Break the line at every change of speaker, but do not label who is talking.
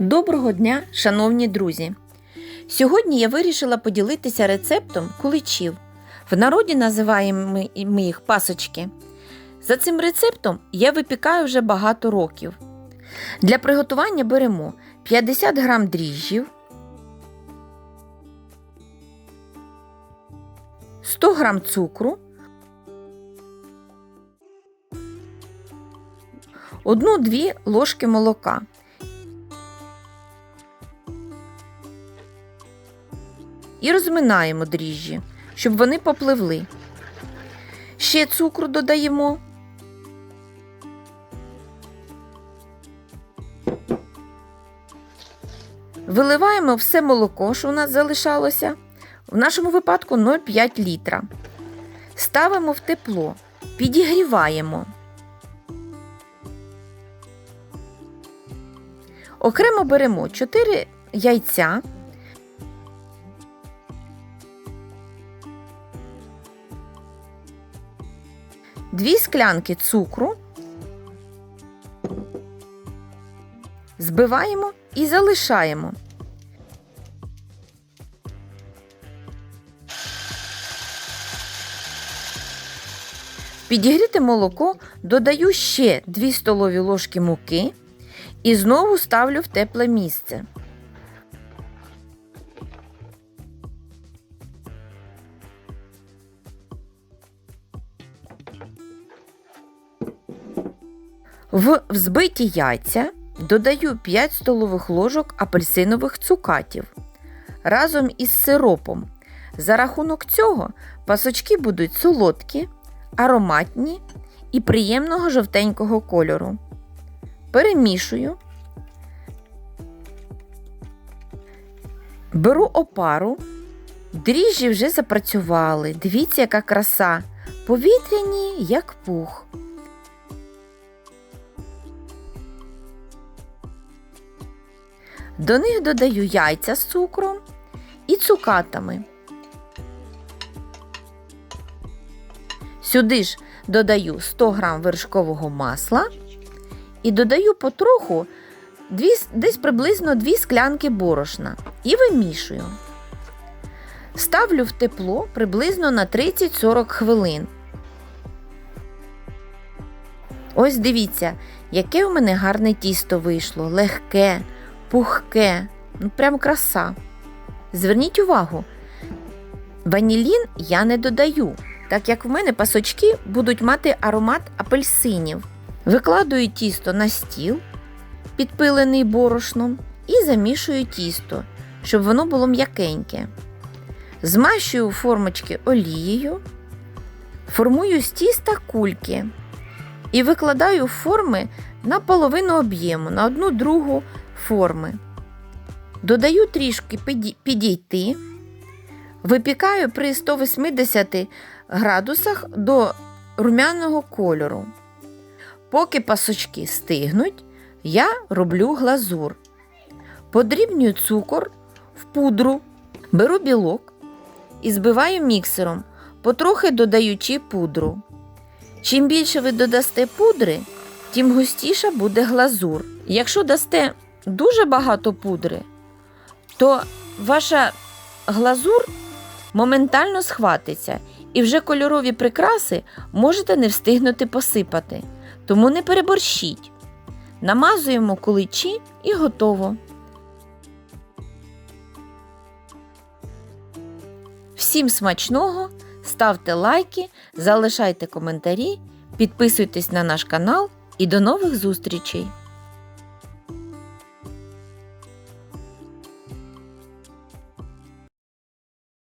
Доброго дня, шановні друзі! Сьогодні я вирішила поділитися рецептом куличів. В народі називаємо ми- їх пасочки. За цим рецептом я випікаю вже багато років. Для приготування беремо 50 г дріжджів, 100 г цукру, 1-2 ложки молока. І розминаємо дріжджі, щоб вони попливли. Ще цукру додаємо. Виливаємо все молоко, що у нас залишалося. В нашому випадку 0,5 літра. Ставимо в тепло, підігріваємо. Окремо беремо 4 яйця. Дві склянки цукру. Збиваємо і залишаємо. Підігріте молоко додаю ще 2 столові ложки муки і знову ставлю в тепле місце. В взбиті яйця додаю 5 столових ложок апельсинових цукатів разом із сиропом. За рахунок цього пасочки будуть солодкі, ароматні і приємного жовтенького кольору. Перемішую. Беру опару. Дріжджі вже запрацювали. Дивіться, яка краса. Повітряні, як пух. До них додаю яйця з цукром і цукатами. Сюди ж додаю 100 г вершкового масла і додаю потроху десь приблизно 2 склянки борошна і вимішую. Ставлю в тепло приблизно на 30-40 хвилин. Ось дивіться, яке у мене гарне тісто вийшло, легке, пухке, ну прям краса. Зверніть увагу, ванілін я не додаю, так як в мене пасочки будуть мати аромат апельсинів. Викладую тісто на стіл, підпилений борошном, і замішую тісто, щоб воно було м'якеньке. Змащую формочки олією, формую з тіста кульки і викладаю форми на половину об'єму, на одну другу форми. Додаю трішки підійти, випікаю при 180 градусах до румяного кольору. Поки пасочки стигнуть, я роблю глазур. Подрібнюю цукор в пудру, беру білок і збиваю міксером, потрохи додаючи пудру. Чим більше ви додасте пудри, тим густіша буде глазур. Якщо дасте дуже багато пудри, то ваша глазур моментально схватиться, і вже кольорові прикраси можете не встигнути посипати. Тому не переборщіть. Намазуємо куличі і готово. Всім смачного! Ставте лайки, залишайте коментарі, підписуйтесь на наш канал і до нових зустрічей!